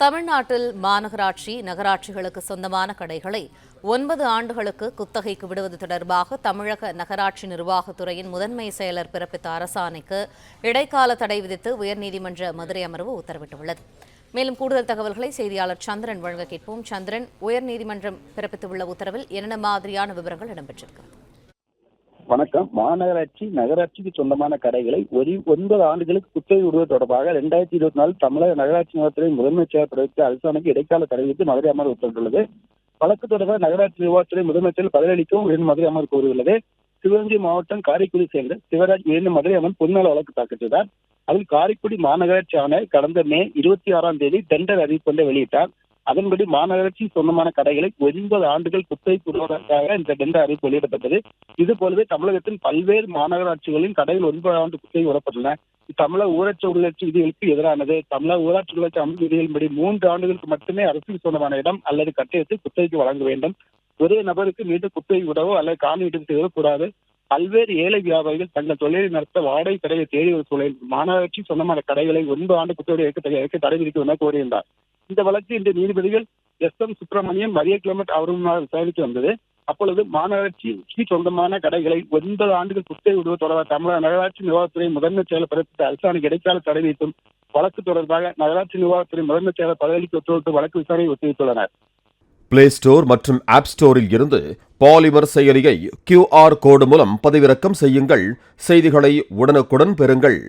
தமிழ்நாட்டில் மாநகராட்சி நகராட்சிகளுக்கு சொந்தமான கடைகளை ஒன்பது ஆண்டுகளுக்கு குத்தகைக்கு விடுவது தொடர்பாக தமிழக நகராட்சி நிர்வாகத்துறையின் முதன்மை செயலர் பிறப்பித்த அரசாணைக்கு இடைக்கால தடை விதித்து உயர்நீதிமன்ற மதுரை அமர்வு உத்தரவிட்டுள்ளது. மேலும் கூடுதல் தகவல்களை செய்தியாளர் சந்திரன் வழங்க கேட்போம். சந்திரன் உயர்நீதிமன்றம் பிறப்பித்துள்ள உத்தரவில் என்னென்ன மாதிரியான விவரங்கள் இடம்பெற்றிருக்கிறது? வணக்கம். மாநகராட்சி நகராட்சிக்கு சொந்தமான கடைகளை ஒரு ஒன்பது ஆண்டுகளுக்கு குத்தகை விடுவது தொடர்பாக ரெண்டாயிரத்தி இருபத்தி நாலு தமிழக நகராட்சி நிர்வாகத்துறை முதன்மை செயலர் பிறப்பித்த அரசாணைக்கு இடைக்கால தடை விதித்து மதுரை அமர்வு உத்தரவிட்டுள்ளது. வழக்கு தொடர்பாக நகராட்சி நிர்வாகத்துறை முதலமைச்சர் பதிலளிக்கவும் உயர்ந்த மதுரை அமர் கூறியுள்ளது. சிவகங்கை மாவட்டம் காரைக்குடி சேர்ந்த சிவராஜ் உயர்ந்த மதுரை அமர் பொன்மேல வழக்கு தாக்கல் செய்தார். அதில் காரைக்குடி மாநகராட்சி ஆணையர் கடந்த மே இருபத்தி ஆறாம் தேதி டெண்டர் அறிவிப்பு வெளியிட்டார். அதன்படி மாநகராட்சி சொந்தமான கடைகளை ஒன்பது ஆண்டுகள் குத்தகைக்கு விடுவதற்காக இந்த டெண்டர் அறிவிப்பு வெளியிடப்பட்டது. இது போலவே தமிழகத்தின் பல்வேறு மாநகராட்சிகளின் கடைகள் ஒன்பது ஆண்டு குத்தகை விடப்பட்டுள்ளன. தமிழக ஊராட்சி உள்ளாட்சி விதிகளுக்கு எதிரானது. தமிழக ஊராட்சி உள்ளாட்சி அமைப்பு விதிகளின்படி மூன்று ஆண்டுகளுக்கு மட்டுமே அரசுக்கு சொந்தமான இடம் அல்லது கட்டிடத்தை குத்தகைக்கு வழங்க வேண்டும். ஒரே நபருக்கு மீண்டும் குத்தகை விடவோ அல்லது காணி விடுப்பு செய்யவோ கூடாது பல்வேறு ஏழை வியாபாரிகள் தங்கள் தொழிலை நடத்த வாடகை கடையை தேடி ஒரு சூழலில் மாநகராட்சி சொந்தமான கடைகளை ஒன்பது ஆண்டு குத்தகை வைக்க தடை விதிக்கும் என கோரியிருந்தார். இந்த வழக்கு இன்று நீதிபதிகள் எஸ் எம் சுப்பிரமணியன் மரிய கிலோமீட்டர் அவரும் விசாரித்து வந்தது. அப்பொழுது மாநகராட்சிக்கு சொந்தமான கடைகளை ஒன்பது ஆண்டுகள் குத்தகை விடுவது தொடர்பாக தமிழக நகராட்சி நிர்வாகத்துறை முதன்மை செயலர் பிறப்பித்த அரசாணைக்கு இடைக்கால தடை வைத்தும் வழக்கு தொடர்பாக நகராட்சி நிர்வாகத்துறை முதன்மை செயலர் பதவிக்கு உத்தரவிட்டு வழக்கு விசாரணை ஒத்திவைத்துள்ளனர். பிளே ஸ்டோர் மற்றும் ஆப் ஸ்டோரில் இருந்து பாலிமர் செயலியை கியூஆர் கோடு மூலம் பதிவிறக்கம் செய்யுங்கள். செய்திகளை உடனுக்குடன் பெறுங்கள்.